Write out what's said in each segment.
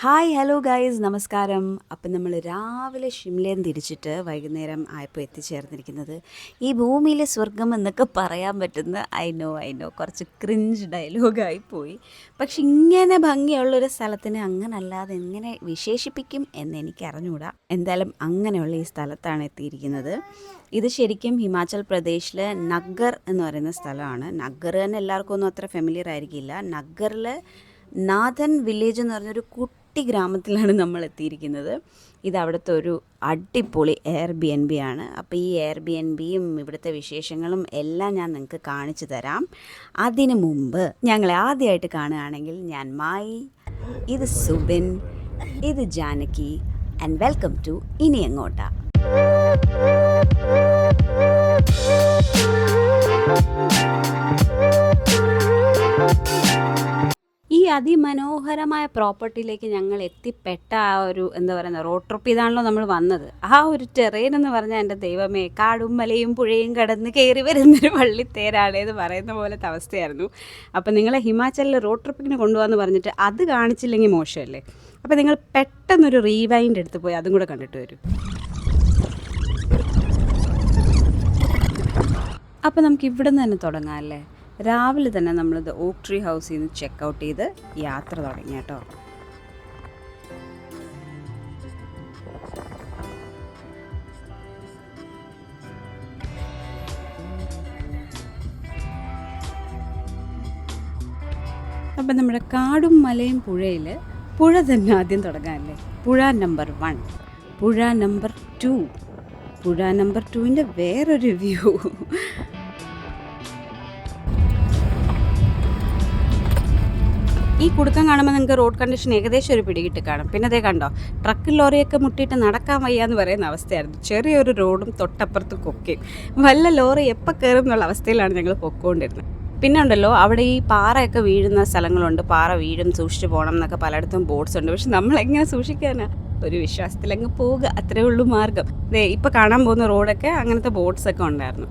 Hi hello guys നമസ്കാരം. അപ്പം നമ്മൾ രാവിലെ ഷിംലയിൽ തിരിച്ചിട്ട് വൈകുന്നേരം ആയപ്പോൾ എത്തിച്ചേർന്നിരിക്കുന്നത് ഈ ഭൂമിയിലെ സ്വർഗം എന്നൊക്കെ പറയാൻ പറ്റുന്ന ഐ നോ ഐ നോ കുറച്ച് ക്രിഞ്ച് ഡയലോഗായി പോയി. പക്ഷെ ഇങ്ങനെ ഭംഗിയുള്ളൊരു സ്ഥലത്തിന് അങ്ങനെ അല്ലാതെ എങ്ങനെ വിശേഷിപ്പിക്കും എന്ന് എനിക്ക് അറിഞ്ഞുകൂടാ. എന്തായാലും അങ്ങനെയുള്ള ഈ സ്ഥലത്താണ് എത്തിയിരിക്കുന്നത്. ഇത് ശരിക്കും ഹിമാചൽ പ്രദേശിലെ നഗർ എന്ന് പറയുന്ന സ്ഥലമാണ്. നഗർ തന്നെ എല്ലാവർക്കും ഒന്നും അത്ര ഫെമിലിയർ ആയിരിക്കില്ല. നഗറിൽ നാഥൻ വില്ലേജ് എന്ന് പറഞ്ഞൊരു കുട്ടി ഗ്രാമത്തിലാണ് നമ്മൾ എത്തിയിരിക്കുന്നത്. ഇത് അവിടുത്തെ ഒരു അടിപൊളി എയർ ബി എൻ ബി ആണ്. അപ്പോൾ ഈ എയർ ബി എൻ ബിയും ഇവിടുത്തെ വിശേഷങ്ങളും എല്ലാം ഞാൻ നിങ്ങൾക്ക് കാണിച്ചു തരാം. അതിനു മുമ്പ് ഞങ്ങളെ ആദ്യമായിട്ട് കാണുകയാണെങ്കിൽ ഞാൻ മായി ഇത് സുബിൻ ഇത് ജാനകി ആൻഡ് വെൽക്കം ടു ഇനി എങ്ങോട്ടാ. ഈ അതിമനോഹരമായ പ്രോപ്പർട്ടിയിലേക്ക് ഞങ്ങൾ എത്തിപ്പെട്ട ആ ഒരു എന്താ പറയുക റോഡ് ട്രിപ്പ് ഇതാണല്ലോ നമ്മൾ വന്നത്. ആ ഒരു ടെറേൻ എന്ന് പറഞ്ഞാൽ എന്റെ ദൈവമേ കാടും മലയും പുഴയും കടന്ന് കയറി വരുന്നൊരു വള്ളിത്തേരാണ് എന്ന് പറയുന്ന പോലത്തെ അവസ്ഥയായിരുന്നു. അപ്പം നിങ്ങളെ ഹിമാചലിൽ റോഡ് ട്രിപ്പിന് കൊണ്ടുപോകാന്ന് പറഞ്ഞിട്ട് അത് കാണിച്ചില്ലെങ്കിൽ മോശമല്ലേ? അപ്പം നിങ്ങൾ പെട്ടെന്നൊരു റീവൈൻഡ് എടുത്ത് പോയി അതും കൂടെ കണ്ടിട്ട് വരും. അപ്പോൾ നമുക്ക് ഇവിടെ നിന്ന് തന്നെ തുടങ്ങാം അല്ലേ? രാവിലെ തന്നെ നമ്മളിത് ഓക്ക് ട്രീ ഹൗസിൽ നിന്ന് ചെക്ക് ഔട്ട് ചെയ്ത് യാത്ര തുടങ്ങി കേട്ടോ. അപ്പം നമ്മുടെ കാടും മലയും പുഴയിൽ പുഴ തന്നെ ആദ്യം തുടങ്ങാനല്ലേ? പുഴ നമ്പർ വൺ പുഴ നമ്പർ ടു പുഴ നമ്പർ ടുവിന്റെ വേറൊരു വ്യൂ ഈ കുടുക്കം കാണുമ്പോൾ നിങ്ങൾക്ക് റോഡ് കണ്ടീഷൻ ഏകദേശം ഒരു പിടികിട്ട് കാണും. പിന്നെ അതേ കണ്ടോ ട്രക്ക് ലോറിയൊക്കെ മുട്ടിയിട്ട് നടക്കാൻ വയ്യ എന്ന് പറയുന്ന അവസ്ഥയായിരുന്നു. ചെറിയൊരു റോഡും തൊട്ടപ്പുറത്ത് കൊക്കയും വല്ല ലോറി എപ്പോൾ കയറും എന്നുള്ള അവസ്ഥയിലാണ് ഞങ്ങൾ പൊക്കോണ്ടിരുന്നത് പിന്നെ ഉണ്ടല്ലോ അവിടെ ഈ പാറയൊക്കെ വീഴുന്ന സ്ഥലങ്ങളുണ്ട്. പാറ വീഴും സൂക്ഷിച്ചു പോകണം എന്നൊക്കെ പലയിടത്തും ബോർഡ്സ് ഉണ്ട്. പക്ഷെ നമ്മളെങ്ങനെ സൂക്ഷിക്കാനാ? ഒരു വിശ്വാസത്തിലങ്ങ് പോവുക. അത്രേ ഉള്ളൂ മാർഗം. ദേ ഇപ്പോൾ കാണാൻ പോകുന്ന റോഡൊക്കെ അങ്ങനത്തെ ബോർഡ്സ് ഒക്കെ ഉണ്ടായിരുന്നു.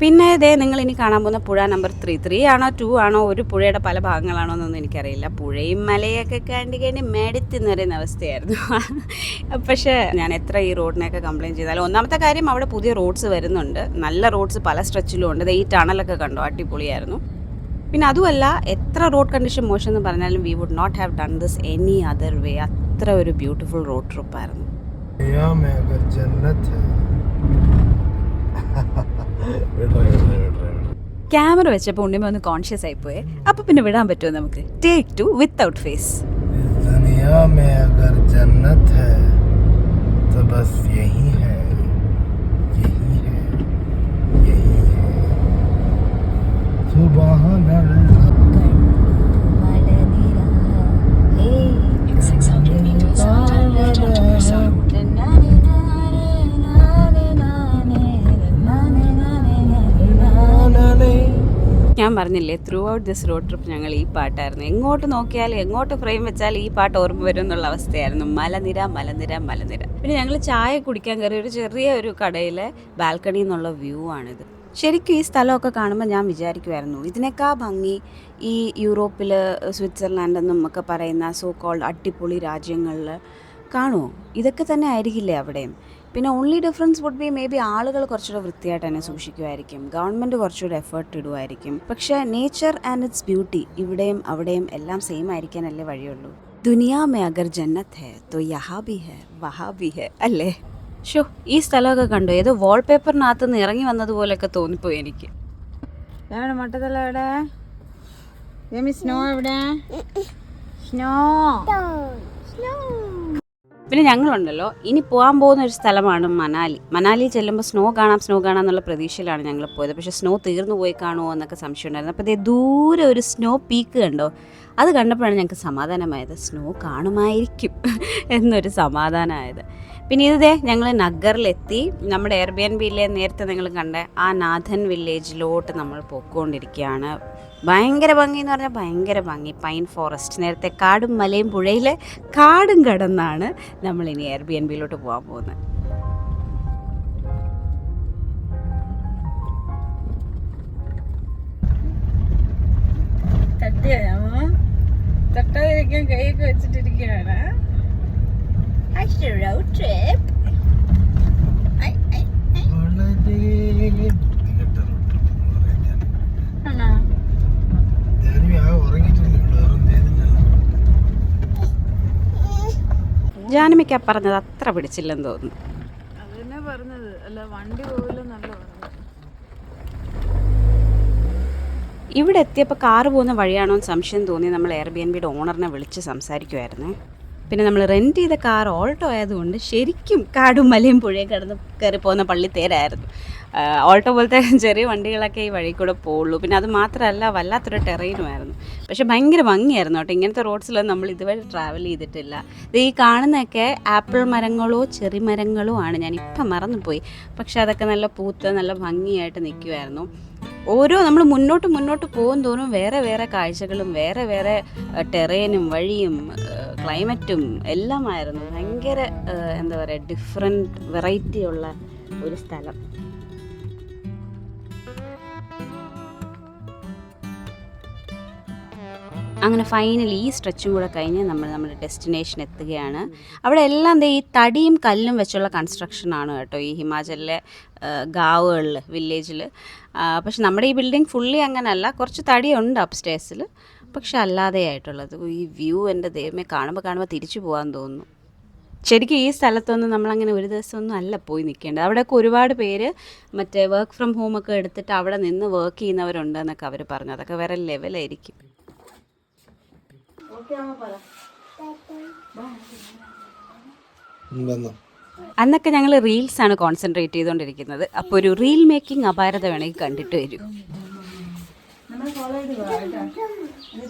പിന്നെ ഇതേ നിങ്ങൾ ഇനി കാണാൻ പോകുന്ന പുഴ നമ്പർ ത്രീ ത്രീ ആണോ ടു ആണോ ഒരു പുഴയുടെ പല ഭാഗങ്ങളാണോ എന്നൊന്നും എനിക്കറിയില്ല. പുഴയും മലയൊക്കെ കണ്ടി കണ്ടി മേടിത്തി നിറയുന്ന അവസ്ഥയായിരുന്നു. പക്ഷേ ഞാൻ എത്ര ഈ റോഡിനെയൊക്കെ കംപ്ലയിന്റ് ചെയ്താലും ഒന്നാമത്തെ കാര്യം അവിടെ പുതിയ റോഡ്സ് വരുന്നുണ്ട്. നല്ല റോഡ്സ് പല സ്ട്രെച്ചിലും ഉണ്ട്. ഈ ടണലൊക്കെ കണ്ടോ? അടിപൊളിയായിരുന്നു. പിന്നെ അതുമല്ല എത്ര റോഡ് കണ്ടീഷൻ മോശം എന്ന് പറഞ്ഞാലും we would not have done this any other way അത്ര ഒരു ബ്യൂട്ടിഫുൾ റോഡ് ട്രിപ്പായിരുന്നു ക്യാമറ വെച്ചപ്പോൾ ഉണ്ണിമ ഒന്ന് കോൺഷ്യസ് ആയിപ്പോയെ അപ്പോൾ പിന്നെ വിടാൻ പറ്റുമോ നമുക്ക് ടേക്ക് ടു വിത്തൗട്ട് ഫേസ് इस दुनिया में अगर जन्नत है तो बस यही है പറഞ്ഞില്ലേ throughout this road trip ഞങ്ങൾ ഈ പാട്ടായിരുന്നു. എങ്ങോട്ട് നോക്കിയാലും എങ്ങോട്ട് ഫ്രെയിം വെച്ചാൽ ഈ പാട്ട് ഓർമ്മ വരും എന്നുള്ള അവസ്ഥയായിരുന്നു. മലനിര മലനിര മലനിര. പിന്നെ ഞങ്ങൾ ചായ കുടിക്കാൻ കയറിയ ഒരു ചെറിയ ഒരു കടയിലെ ബാൽക്കണി എന്നുള്ള വ്യൂ ആണിത്. ശരിക്കും ഈ സ്ഥലമൊക്കെ കാണുമ്പോൾ ഞാൻ വിചാരിക്കുമായിരുന്നു ഇതിനേക്കാ ഭംഗി ഈ യൂറോപ്പിൽ സ്വിറ്റ്സർലാൻഡ് എന്നും ഒക്കെ പറയുന്ന സോ കോൾഡ് അടിപൊളി രാജ്യങ്ങളിൽ കാണുമോ? ഇതൊക്കെ തന്നെ ആയിരിക്കില്ലേ അവിടെയും? പിന്നെ only difference would be maybe ആളുകൾ കുറച്ചുകൂടെ വൃത്തിയായിട്ട് തന്നെ സൂക്ഷിക്കുമായിരിക്കും. ഗവൺമെന്റ് കുറച്ചുകൂടെ എഫേർട്ട് ഇടുമായിരിക്കും. പക്ഷേ നേച്ചർ ആൻഡ് ഇറ്റ്സ് ബ്യൂട്ടി ഇവിടെയും അവിടെയും എല്ലാം സെയിം ആയിരിക്കാനല്ലേ വഴിയുള്ളൂ. ദുനിയാ മേ അഗർ ജന്നത്ത് ഹെ തോ യഹാ ബി ഹെ വഹാ ബി ഹെ അല്ലേ? ഷോ ഈ സ്ഥലമൊക്കെ കണ്ടോ. ഏതോ വാൾപേപ്പറിനകത്ത് നിന്ന് ഇറങ്ങി വന്നതുപോലെയൊക്കെ തോന്നിപ്പോയി എനിക്ക്. സ്നോ മട്ടത്തല എവിടെ? സ്നോ എവിടെ? സ്നോ പിന്നെ ഞങ്ങളുണ്ടല്ലോ. ഇനി പോകാൻ പോകുന്ന ഒരു സ്ഥലമാണ് മനാലി. മനാലി ചെല്ലുമ്പോൾ സ്നോ കാണാം സ്നോ കാണാം എന്നുള്ള പ്രതീക്ഷയിലാണ് ഞങ്ങൾ പോയത്. പക്ഷേ സ്നോ തീർന്നു പോയി കാണുമോ എന്നൊക്കെ സംശയം ഉണ്ടായിരുന്നു. അപ്പോൾ ഇതേ ദൂരെ ഒരു സ്നോ പീക്ക് കണ്ടോ? അത് കണ്ടപ്പോഴാണ് ഞങ്ങൾക്ക് സമാധാനമായത്. സ്നോ കാണുമായിരിക്കും എന്നൊരു സമാധാനമായത്. പിന്നെ ഇതേ ഞങ്ങൾ നഗറിലെത്തി. നമ്മുടെ എയർ ബിയിലെ നേരത്തെ നിങ്ങൾ കണ്ട ആ നാഥൻ വില്ലേജിലോട്ട് നമ്മൾ പോയിക്കൊണ്ടിരിക്കുകയാണ്. ഭയങ്കര ഭംഗി എന്ന് പറഞ്ഞാൽ ഭയങ്കര ഭംഗി. പൈൻ ഫോറസ്റ്റ് നേരത്തെ കാടും മലയും പുഴയിലെ കാടും കടന്നാണ് നമ്മൾ ഇനി ബി ബിയിലോട്ട് പോകാൻ പോകുന്നത്. തട്ടിയോ തട്ടാതിരിക്കാൻ കൈയൊക്കെ വെച്ചിട്ടിരിക്കുകയാണ്. Road trip? I, I, I. ആണോ? ജാനമിക്ക് പറഞ്ഞത് അത്ര പിടിച്ചില്ലെന്ന് തോന്നുന്നു. അതന്നെ പറഞ്ഞത്? അല്ല വണ്ടി പോകില്ലെന്നല്ല പറഞ്ഞത്. ഇവിടെ എത്തിയപ്പോൾ കാറ് പോകുന്ന വഴിയാണോ എന്ന് സംശയം തോന്നി. നമ്മൾ എയർ ബി എൻ ബിയുടെ ഓണറിനെ വിളിച്ച് സംസാരിക്കുമായിരുന്നേ പിന്നെ നമ്മൾ റെന്റ് ചെയ്ത കാർ ഓൾട്ടോ ആയതുകൊണ്ട് ശരിക്കും കാടും മലയും പുഴയും കടന്ന് കയറി പോകുന്ന പള്ളി തേരായിരുന്നു. ഓൾട്ടോ പോലത്തെ ചെറിയ വണ്ടികളൊക്കെ ഈ വഴി കൂടെ പോകുള്ളൂ പിന്നെ അത് മാത്രമല്ല വല്ലാത്തൊരു ടെറൈനുമായിരുന്നു പക്ഷേ ഭയങ്കര ഭംഗിയായിരുന്നു കേട്ടോ. ഇങ്ങനത്തെ റോഡ്സിലൊന്നും നമ്മൾ ഇതുവരെ ട്രാവൽ ചെയ്തിട്ടില്ല. ഇത് ഈ കാണുന്നതൊക്കെ ആപ്പിൾ മരങ്ങളോ ചെറി മരങ്ങളോ ആണ്. ഞാൻ ഇപ്പം മറന്നുപോയി. പക്ഷെ അതൊക്കെ നല്ല പൂത്ത് നല്ല ഭംഗിയായിട്ട് നിൽക്കുമായിരുന്നു ഓരോ നമ്മൾ മുന്നോട്ട് മുന്നോട്ട് പോകും തോറും വേറെ വേറെ കാഴ്ചകളും വേറെ വേറെ ടെറേനും വഴിയും ക്ലൈമറ്റും എല്ലാമായിരുന്നു. ഭയങ്കര എന്താ പറയുക ഡിഫറെന്റ് വെറൈറ്റി ഉള്ള ഒരു സ്ഥലം. അങ്ങനെ ഫൈനലി ഈ സ്ട്രെച്ചും കൂടെ കഴിഞ്ഞ് നമ്മൾ നമ്മുടെ ഡെസ്റ്റിനേഷൻ എത്തുകയാണ്. അവിടെ എല്ലാം ഈ തടിയും കല്ലും വെച്ചുള്ള കൺസ്ട്രക്ഷനാണ് കേട്ടോ ഈ ഹിമാചലിലെ ഗാവുകളിൽ വില്ലേജിൽ പക്ഷെ നമ്മുടെ ഈ ബിൽഡിംഗ് ഫുള്ളി അങ്ങനല്ല. കുറച്ച് തടിയുണ്ട് അപ്സ്റ്റേഴ്സിൽ പക്ഷെ അല്ലാതെ ആയിട്ടുള്ളത്. ഈ വ്യൂ എന്റെ ദൈവമേ കാണുമ്പോൾ കാണുമ്പോൾ തിരിച്ചു പോകാൻ തോന്നുന്നു. ശരിക്കും ഈ സ്ഥലത്തൊന്നും നമ്മളങ്ങനെ ഒരു ദിവസമൊന്നും അല്ല പോയി നിൽക്കേണ്ടത് അവിടെയൊക്കെ ഒരുപാട് പേര് മറ്റേ വർക്ക് ഫ്രം ഹോമൊക്കെ എടുത്തിട്ട് അവിടെ നിന്ന് വർക്ക് ചെയ്യുന്നവരുണ്ട് എന്നൊക്കെ അവർ പറഞ്ഞു. അതൊക്കെ വേറെ ലെവലായിരിക്കും അന്നൊക്കെ ഞങ്ങൾ റീൽസ് ആണ് കോൺസെൻട്രേറ്റ് ചെയ്തുകൊണ്ടിരിക്കുന്നത് അപ്പോൾ ഒരു റീൽ മേക്കിംഗ് അപാരത വേണമെങ്കിൽ കണ്ടിട്ട് വരൂ.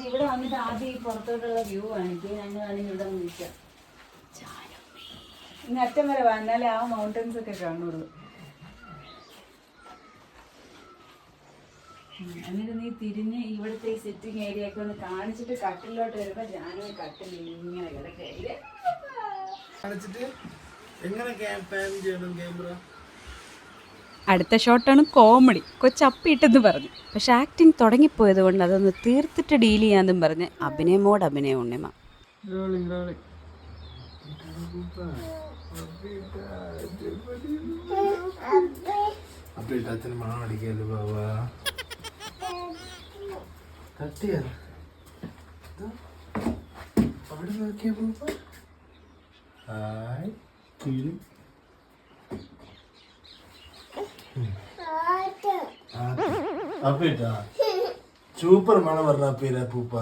ഇവിടെ വന്നിട്ട് ആദ്യം ഈ പുറത്തോട്ടുള്ള വ്യൂ കാണിക്കുക ഞങ്ങളാണെങ്കിൽ ഇവിടെ നിൽക്കാം. ഇനി അറ്റം വരെ വന്നാലേ ആ മൗണ്ടൻസ് ഒക്കെ കാണുള്ളൂ. എന്നിട്ട് നീ തിരിഞ്ഞ് ഇവിടുത്തെ ഈ സിറ്റിംഗ് ഏരിയ ഒക്കെ ഒന്ന് കാണിച്ചിട്ട് കട്ടിലോട്ട് വരുമ്പോ ഞാനും കട്ടിൽ ഇങ്ങനെ അടുത്ത ഷോട്ടാണ് കോമഡി കൊച്ചപ്പിട്ടെന്ന് പറഞ്ഞു. പക്ഷെ ആക്ടിങ് തുടങ്ങിപ്പോയത് കൊണ്ട് അതൊന്ന് തീർത്തിട്ട് ഡീൽ ചെയ്യാന്നും പറഞ്ഞ് അഭിനയമോട് അഭിനയ ഉണ്ണിമ. മണം അടിക്കല്ലോ ബാബാ. തട്ടിയ അവിടെ നോക്കിയ പൂപ്പ ഹായ് കിളി അപ്പിട്ടാ സൂപ്പർ മണം പറഞ്ഞ പേരാ പൂപ്പ.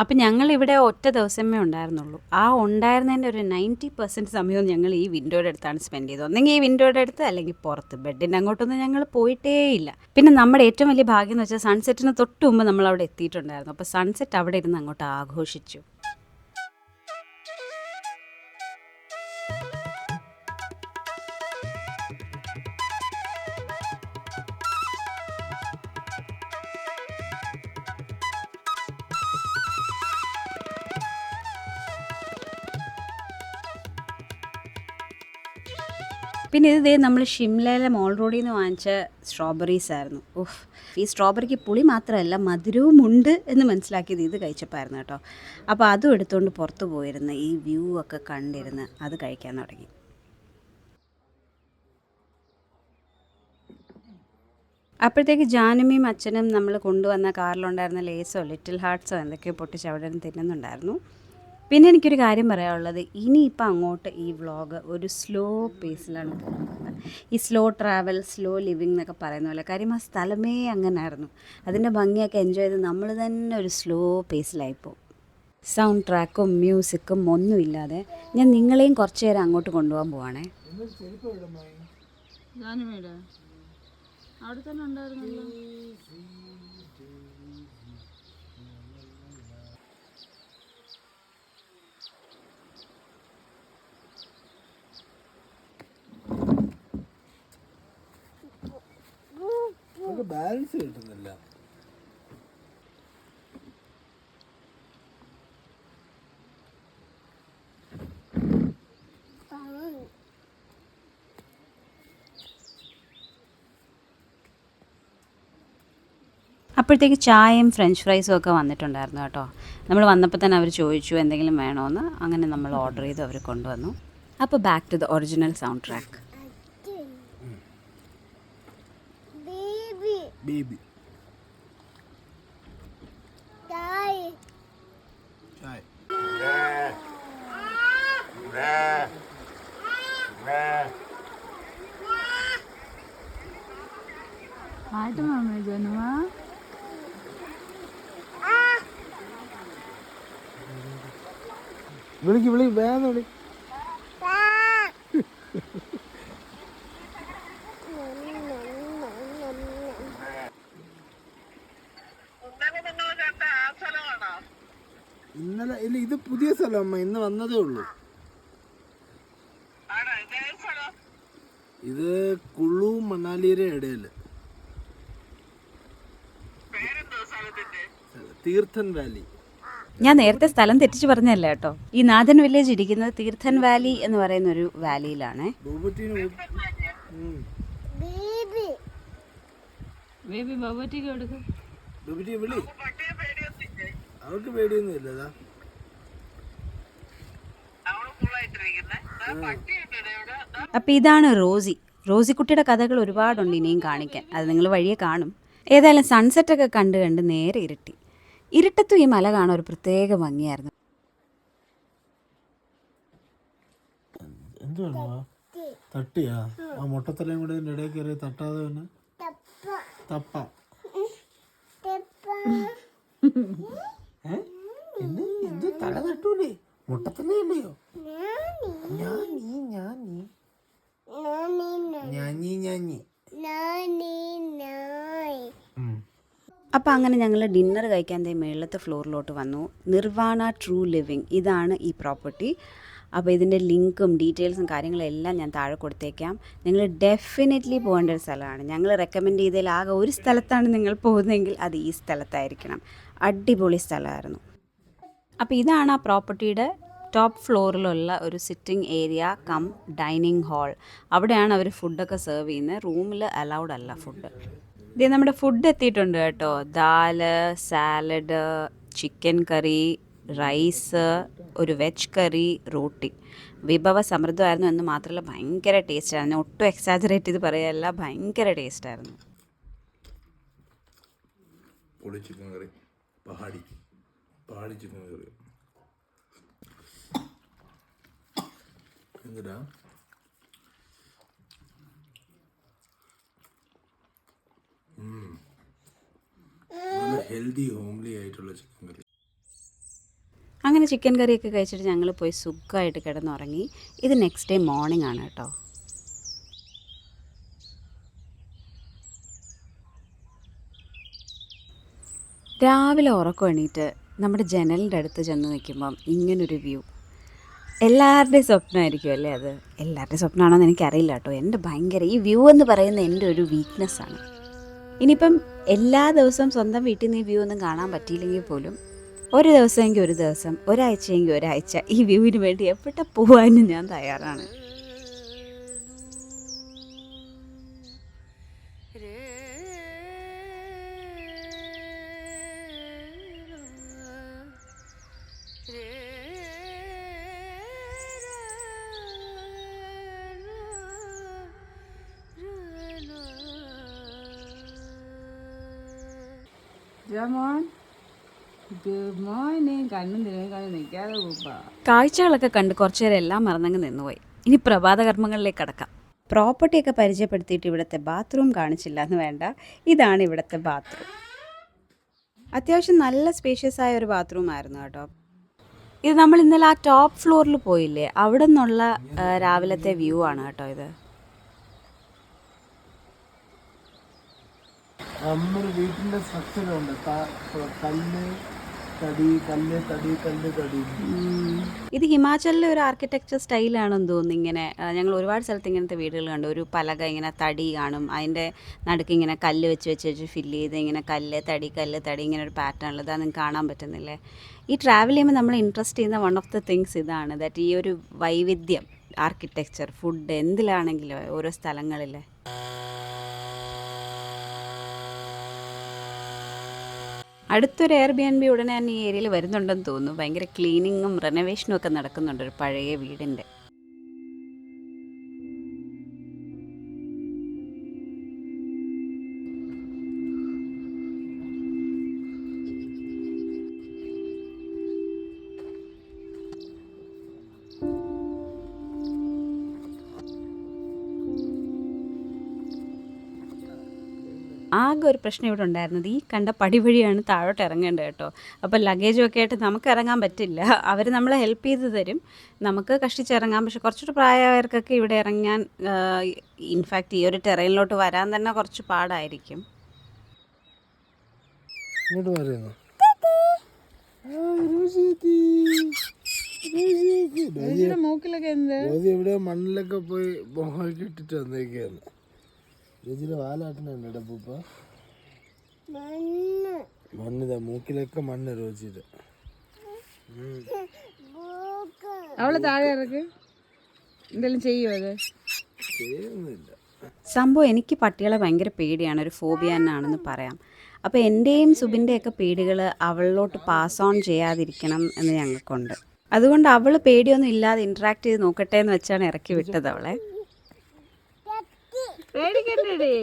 അപ്പൊ ഞങ്ങൾ ഇവിടെ ഒറ്റ ദിവസമേ ഉണ്ടായിരുന്നുള്ളൂ. ആ ഉണ്ടായിരുന്നതിന്റെ ഒരു നയന്റി പെർസെന്റ് സമയവും ഞങ്ങൾ ഈ വിൻഡോയുടെ അടുത്താണ് സ്പെൻഡ് ചെയ്തത്. ഒന്നെങ്കിൽ ഈ വിൻഡോയുടെ അടുത്ത് അല്ലെങ്കിൽ പുറത്ത്. ബെഡിന്റെ അങ്ങോട്ടൊന്നും ഞങ്ങൾ പോയിട്ടേ ഇല്ല. പിന്നെ നമ്മുടെ ഏറ്റവും വലിയ ഭാഗ്യം എന്ന് വെച്ചാൽ സൺസെറ്റിന് തൊട്ട് മുമ്പ് നമ്മൾ അവിടെ എത്തിയിട്ടുണ്ടായിരുന്നു. അപ്പോൾ സൺസെറ്റ് അവിടെ ഇരുന്ന് അങ്ങോട്ട് ആഘോഷിച്ചു. പിന്നെ ഇത് ദേ നമ്മൾ ഷിംലയിലെ മോൾ റോഡിൽ നിന്ന് വാങ്ങിച്ച സ്ട്രോബെറീസ് ആയിരുന്നു. ഉഫ്. ഈ സ്ട്രോബെറിക്ക് പുളി മാത്രമല്ല മധുരവും ഉണ്ട് എന്ന് മനസ്സിലാക്കിയത് ഇത് കഴിച്ചപ്പായിരുന്നു കേട്ടോ. അപ്പോൾ അതും എടുത്തുകൊണ്ട് പുറത്തു പോയിരുന്ന് ഈ വ്യൂ ഒക്കെ കണ്ടിരുന്ന് അത് കഴിക്കാൻ തുടങ്ങി. അപ്പോഴത്തേക്ക് ജാനുമിയും അച്ഛനും നമ്മൾ കൊണ്ടുവന്ന കാറിലുണ്ടായിരുന്ന ലേസോ ലിറ്റിൽ ഹാർട്ട്സോ എന്തൊക്കെയോ പൊട്ടിച്ച് അവിടെ നിന്ന് തിന്നുന്നുണ്ടായിരുന്നു. പിന്നെ എനിക്കൊരു കാര്യം പറയാനുള്ളത്. ഇനിയിപ്പോൾ അങ്ങോട്ട് ഈ വ്ളോഗ് ഒരു സ്ലോ പേസിലാണ് പോകുന്നത്. ഈ സ്ലോ ട്രാവൽ സ്ലോ ലിവിങ് എന്നൊക്കെ പറയുന്ന പോലെ. കാര്യം ആ സ്ഥലമേ അങ്ങനെ ആയിരുന്നു അതിന്റെ ഭംഗിയൊക്കെ എൻജോയ് ചെയ്ത് നമ്മൾ തന്നെ ഒരു സ്ലോ പേസിലായിപ്പോൾ സൗണ്ട് ട്രാക്കും മ്യൂസിക്കും ഒന്നുമില്ലാതെ ഞാൻ നിങ്ങളെയും കുറച്ച് നേരം അങ്ങോട്ട് കൊണ്ടുപോകാൻ പോവാണേ. അവിടെ തന്നെ ഉണ്ടായിരുന്നല്ലോ. നമുക്ക് ബാലൻസ് കിട്ടുന്നില്ല. അപ്പോഴത്തേക്ക് ചായയും ഫ്രഞ്ച് ഫ്രൈസും ഒക്കെ വന്നിട്ടുണ്ടായിരുന്നു കേട്ടോ. നമ്മൾ വന്നപ്പോൾ തന്നെ അവർ ചോദിച്ചു എന്തെങ്കിലും വേണമെന്ന് അങ്ങനെ നമ്മൾ ഓർഡർ ചെയ്ത് അവർ കൊണ്ടുവന്നു. അപ്പോൾ back to the original soundtrack baby ചായ ആയിട്ട് മാമേ ജനുമാ വിളിക്ക് വിളി വേഗം വിളി. ഇന്നലെ ഇല്ല ഇത് പുതിയ സ്ഥലം അമ്മ ഇന്ന് വന്നതേ ഉള്ളൂ. ഇത് കുളു മണാലിയുടെ ഇടയിൽ. തീർത്ഥൻ വാലി. ഞാൻ നേരത്തെ സ്ഥലം തെറ്റിച്ച് പറഞ്ഞല്ല കേട്ടോ? ഈ നാഥൻ വില്ലേജ് ഇരിക്കുന്നത് തീർത്ഥൻ വാലി എന്ന് പറയുന്ന ഒരു വാലിയിലാണ് ബോബറ്റീന് ബേബി. ബോബറ്റിക്ക് കൊടുക്കും. അവർക്ക് പേടിയൊന്നും ഇല്ലതാ അപ്പൊ ഇതാണ് റോസി. റോസിക്കുട്ടിയുടെ കഥകൾ ഒരുപാടുണ്ട് ഇനിയും കാണിക്കാൻ. അത് നിങ്ങൾ വഴിയെ കാണും. ഏതായാലും സൺസെറ്റ് ഒക്കെ കണ്ട് കണ്ട് നേരെ ഇരുട്ടി. ഇരുട്ടത്തും ഈ മല കാണാൻ ഒരു പ്രത്യേക ഭംഗിയായിരുന്നു. തട്ടിയാ? ആ മുട്ടത്തലയും കൂടെ ഇതിന്റെ ഇടയിൽ കയറി തട്ടാതെ തന്നെ തപ്പ. ഏ? എന്ത് തല തട്ടൂലേ? ഞാഞ്ഞി ഞാഞ്ഞി ഉം. അപ്പോൾ അങ്ങനെ ഞങ്ങൾ ഡിന്നർ കഴിക്കാൻ ദേ മേളത്തെ ഫ്ലോറിലോട്ട് വന്നു. നിർവാണ ട്രൂ ലിവിങ് ഇതാണ് ഈ പ്രോപ്പർട്ടി. അപ്പോൾ ഇതിന്റെ ലിങ്കും ഡീറ്റെയിൽസും കാര്യങ്ങളെല്ലാം ഞാൻ താഴെ കൊടുത്തേക്കാം. നിങ്ങൾ ഡെഫിനറ്റ്ലി പോകേണ്ട ഒരു സ്ഥലമാണ്. ഞങ്ങൾ റെക്കമെൻഡ് ചെയ്തതിൽ ആകെ ഒരു സ്ഥലത്താണ് നിങ്ങൾ പോകുന്നതെങ്കിൽ അത് ഈ സ്ഥലത്തായിരിക്കണം. അടിപൊളി സ്ഥലമായിരുന്നു. അപ്പോൾ ഇതാണ് ആ പ്രോപ്പർട്ടിയുടെ ടോപ്പ് ഫ്ലോറിലുള്ള ഒരു sitting area cum dining hall. അവിടെയാണ് അവർ ഫുഡൊക്കെ സെർവ് ചെയ്യുന്നത് റൂമിൽ അലൗഡ് അല്ല ഫുഡ്. ഇത് നമ്മുടെ ഫുഡ് എത്തിയിട്ടുണ്ട് കേട്ടോ. Dal salad chicken curry rice ഒരു വെജ് കറി റോട്ടി. വിഭവ സമൃദ്ധമായിരുന്നു എന്ന് മാത്രമല്ല ഭയങ്കര ടേസ്റ്റായിരുന്നു ഒട്ടും എക്സാജറേറ്റ് ചെയ്ത് പറയല്ല ഭയങ്കര ടേസ്റ്റായിരുന്നു പൊളി chicken curry. Pahadi Pahadi chicken curry എന്തിനാ? ഹെൽത്തി ഹോംലി ആയിട്ടുള്ള ചിക്കൻ കറി. അങ്ങനെ ചിക്കൻ കറിയൊക്കെ കഴിച്ചിട്ട് ഞങ്ങൾ പോയി സുഖമായിട്ട് കിടന്നുറങ്ങി. ഇത് നെക്സ്റ്റ് ഡേ മോർണിംഗ് ആണ് കേട്ടോ. രാവിലെ ഉറക്കം എണീറ്റ് നമ്മുടെ ജനലിന്റെ അടുത്ത് ചെന്ന് നിൽക്കുമ്പം ഇങ്ങനൊരു വ്യൂ. എല്ലാവരുടെയും സ്വപ്നമായിരിക്കും അല്ലേ അത്? എല്ലാവരുടെയും സ്വപ്നമാണോന്ന് എനിക്കറിയില്ല കേട്ടോ. എന്റെ ഭയങ്കര ഈ വ്യൂ എന്ന് പറയുന്ന എന്റെ ഒരു വീക്ക്നെസ്സാണ് ഇനിയിപ്പം എല്ലാ ദിവസവും സ്വന്തം വീട്ടിൽ നിന്ന് ഈ വ്യൂ ഒന്നും കാണാൻ പറ്റിയില്ലെങ്കിൽ പോലും ഒരു ദിവസമെങ്കിൽ ഒരു ദിവസം ഒരാഴ്ചയെങ്കിൽ ഒരാഴ്ച ഈ വ്യൂവിന് വേണ്ടി എവിടെ പോകാനും ഞാൻ തയ്യാറാണ്. ജമോൻ ഗുഡ് മോർണിംഗ് കണ്ണും തിരുവേ നിൽക്കാതെ കൂപ്പാ കാഴ്ചകളൊക്കെ കണ്ട് കുറച്ചു നേരം എല്ലാം മറന്നങ്ങ് നിന്നുപോയി. ഇനി പ്രഭാത കർമ്മങ്ങളിലേക്ക് പ്രോപ്പർട്ടി ഒക്കെ പരിചയപ്പെടുത്തിയിട്ട് ഇവിടുത്തെ ബാത്റൂം കാണിച്ചില്ല എന്ന് വേണ്ട. ഇതാണ് ഇവിടുത്തെ ബാത്റൂം അത്യാവശ്യം നല്ല സ്പേഷ്യസ് ആയ ഒരു ബാത്റൂം ആയിരുന്നു കേട്ടോ. ഇത് നമ്മൾ ഇന്നലെ ആ ടോപ്പ് ഫ്ലോറിൽ പോയില്ലേ? അവിടെ നിന്നുള്ള രാവിലത്തെ വ്യൂ ആണ് കേട്ടോ ഇത്. നമ്മുടെ വീട്ടിന്റെ സ്ട്രക്ചറുണ്ട് കല്ല് തടി കല്ല് തടി കല്ല് തടി. ഇത് ഹിമാചലിലെ ഒരു ആർക്കിടെക്ചർ സ്റ്റൈലാണെന്ന് തോന്നുന്നു ഇങ്ങനെ. ഞങ്ങൾ ഒരുപാട് സ്ഥലത്ത് ഇങ്ങനത്തെ വീടുകൾ കണ്ടു. ഒരു പലക ഇങ്ങനെ തടി കാണും. അതിന്റെ നടുക്ക് ഇങ്ങനെ കല്ല് വെച്ച് വെച്ച് വെച്ച് ഫില്ല് ചെയ്ത് ഇങ്ങനെ കല്ല് തടി കല്ല് തടി ഇങ്ങനെ ഒരു പാറ്റേൺ ഉള്ളത്. അത് കാണാൻ പറ്റുന്നില്ലേ? ഈ ട്രാവൽ ചെയ്യുമ്പോൾ നമ്മൾ ഇൻട്രസ്റ്റ് ചെയ്യുന്ന വൺ ഓഫ് ദ തിങ്സ് ഇതാണ് ദാറ്റ് ഈ ഒരു വൈവിധ്യം ആർക്കിടെക്ചർ ഫുഡ് എന്തിലാണെങ്കിലും ഓരോ സ്ഥലങ്ങളിൽ അടുത്തൊരു എയർ ബി എൻ ബി ഉടനെ തന്നെ ഈ ഏരിയയിൽ വരുന്നുണ്ടെന്ന് തോന്നുന്നു. ഭയങ്കര ക്ലീനിങ്ങും റെനോവേഷനും ഒക്കെ നടക്കുന്നുണ്ട് ഒരു പഴയ വീടിന്റെ. ഒരു പ്രശ്നം ഇവിടെ ഉണ്ടായിരുന്നത്. ഈ കണ്ട പടി വഴിയാണ് താഴോട്ട് ഇറങ്ങേണ്ടത് കേട്ടോ. അപ്പോൾ ലഗേജും ഒക്കെ ആയിട്ട് നമുക്ക് ഇറങ്ങാൻ പറ്റില്ല. അവർ നമ്മളെ ഹെൽപ്പ് ചെയ്ത് തരും. നമുക്ക് കഷ്ടിച്ചിറങ്ങാം. പക്ഷെ കുറച്ചുകൂടി പ്രായമായവർക്കൊക്കെ ഇവിടെ ഇറങ്ങാൻ ഇൻഫാക്റ്റ് ഈ ഒരു ടെറൈനിലോട്ട് വരാൻ തന്നെ കുറച്ച് പാടായിരിക്കും. മണ്ണിലൊക്കെ പോയി ഇട്ടിട്ട് വന്നേക്കാണ്. രോജിയുടെ വാലാട്ടനുണ്ട് ഡപ്പൂപ്പ മണ്ണിതാ മൂക്കിലൊക്കെ മണ്ണ് രോജിയുടെ അവൾ താഴെ ഇറക്ക്. എന്തെങ്കിലും ചെയ്യുമോ അത് ചെയ്യുന്നില്ല. സംഭവം എനിക്ക് പട്ടികളെ ഭയങ്കര പേടിയാണ് ഒരു ഫോബിയ എന്നാണെന്ന് പറയാം. അപ്പോൾ എന്റെയും സുബിന്റെയൊക്കെ പേടികൾ അവളിലോട്ട് പാസ് ഓൺ ചെയ്യാതിരിക്കണം എന്ന് ഞങ്ങൾക്കുണ്ട്. അതുകൊണ്ട് അവൾ പേടിയൊന്നും ഇല്ലാതെ ഇൻട്രാക്ട് ചെയ്ത് നോക്കട്ടെ എന്ന് വെച്ചാണ് ഇറക്കി വിട്ടത് അവളെ. പേടിക്കണ്ടേ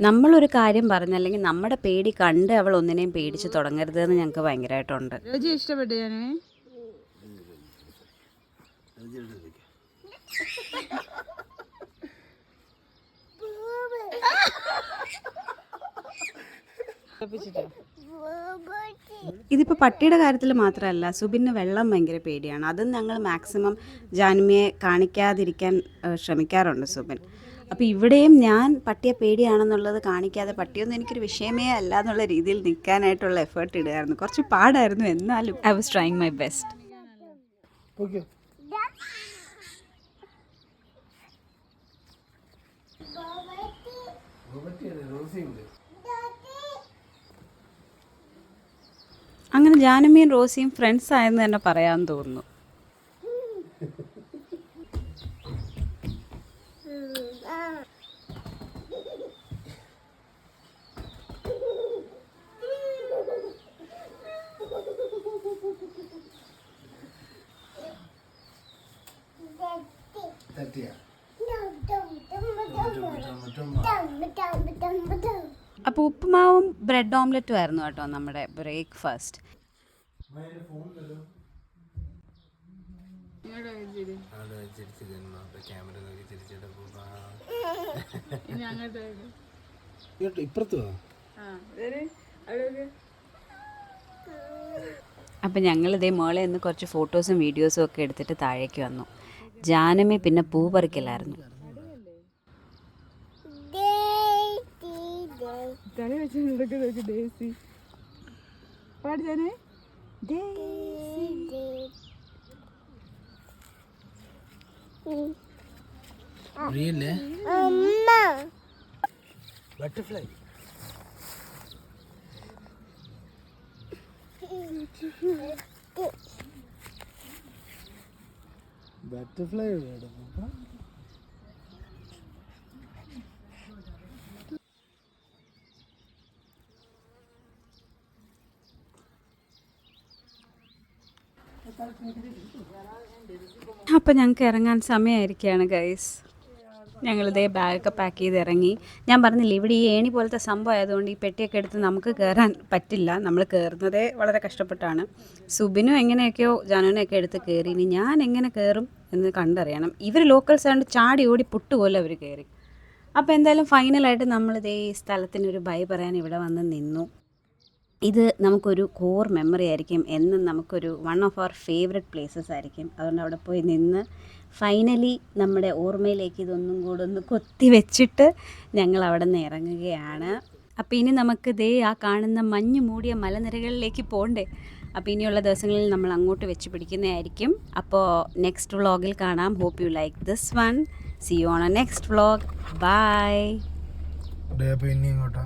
നമ്മളൊരു കാര്യം പറഞ്ഞല്ലെങ്കിൽ നമ്മുടെ പേടി കണ്ട് അവൾ ഒന്നിനെയും പേടിച്ച് തുടങ്ങരുത് എന്ന് ഞങ്ങൾക്ക് ഭയങ്കരമായിട്ടുണ്ട് ഇതിപ്പോ ഇഷ്ടപ്പെട്ടു ഞാനേ? ഇതിപ്പോൾ പട്ടിയുടെ കാര്യത്തിൽ മാത്രമല്ല സുബിന് വെള്ളം ഭയങ്കര പേടിയാണ്. അതും ഞങ്ങൾ മാക്സിമം ജാനുമിയെ കാണിക്കാതിരിക്കാൻ ശ്രമിക്കാറുണ്ട് സുബിൻ. അപ്പോൾ ഇവിടെയും ഞാൻ പട്ടിയെ പേടിയാണെന്നുള്ളത് കാണിക്കാതെ പട്ടിയൊന്നും എനിക്കൊരു വിഷയമേ അല്ല എന്നുള്ള രീതിയിൽ നിൽക്കാനായിട്ടുള്ള എഫേർട്ട് ഇടുകയായിരുന്നു. കുറച്ച് പാടായിരുന്നു എന്നാലും. I was trying my best okay അങ്ങനെ ജാനമ്മയും റോസിയും ഫ്രണ്ട്സ് ആയെന്ന് തന്നെ പറയാൻ തോന്നുന്നു തട്ടിയാ അപ്പോൾ ഉപ്പുമാവും ബ്രെഡ് ഓംലെറ്റും ആയിരുന്നു കേട്ടോ നമ്മുടെ ബ്രേക്ക്ഫാസ്റ്റ് അപ്പം ഞങ്ങൾ ഇതേ മോളെ ഇന്ന് കുറച്ച് ഫോട്ടോസും വീഡിയോസും ഒക്കെ എടുത്തിട്ട് താഴേക്ക് വന്നു. ജാനമി പിന്നെ പൂ പറിക്കലായിരുന്നു. തല വെച്ച് നടക്കുന്നത് ഡേസി. പാടിച്ചാനേ ബട്ടർഫ്ലൈ ബട്ടർഫ്ലൈ എവിടെയാണ് പപ്പ അപ്പം ഞങ്ങൾക്ക് ഇറങ്ങാൻ സമയമായിരിക്കുകയാണ് ഗൈസ് ഞങ്ങളിതേ ബാഗൊക്കെ പാക്ക് ചെയ്ത് ഇറങ്ങി ഞാൻ പറഞ്ഞില്ല ഇവിടെ ഈ ഏണി പോലത്തെ സംഭവം ആയതുകൊണ്ട് ഈ പെട്ടിയൊക്കെ എടുത്ത് നമുക്ക് കയറാൻ പറ്റില്ല. നമ്മൾ കയറുന്നതേ വളരെ കഷ്ടപ്പെട്ടാണ്. സുബിനും എങ്ങനെയൊക്കെയോ ജാനുവിനെയൊക്കെ എടുത്ത് കയറി ഇനി ഞാൻ എങ്ങനെ കയറും എന്ന് കണ്ടറിയണം. ഇവർ ലോക്കൽസ് ആയതുകൊണ്ട് ചാടി ഓടി പുട്ടുപോലെ അവർ കയറി അപ്പോൾ എന്തായാലും ഫൈനലായിട്ട് നമ്മളിതേ ഈ സ്ഥലത്തിനൊരു ബൈ പറയാൻ ഇവിടെ വന്ന് നിന്നു. ഇത് നമുക്കൊരു കോർ മെമ്മറി ആയിരിക്കും എന്നും നമുക്കൊരു one of our favourite places ആയിരിക്കും. അതുകൊണ്ട് അവിടെ പോയി നിന്ന് ഫൈനലി നമ്മുടെ ഓർമ്മയിലേക്ക് ഇതൊന്നും കൂടെ ഒന്ന് കൊത്തി വെച്ചിട്ട് ഞങ്ങൾ അവിടെ നിന്ന് ഇറങ്ങുകയാണ്. അപ്പോൾ ഇനി നമുക്ക് ദേ ആ കാണുന്ന മഞ്ഞ് മൂടിയ മലനിരകളിലേക്ക് പോകണ്ടേ അപ്പോൾ ഇനിയുള്ള ദിവസങ്ങളിൽ നമ്മൾ അങ്ങോട്ട് വെച്ച് പിടിക്കുന്നതായിരിക്കും. അപ്പോൾ നെക്സ്റ്റ് വ്ളോഗിൽ കാണാം. Hope you like this one see you on a next vlog bye ഇങ്ങോട്ടാ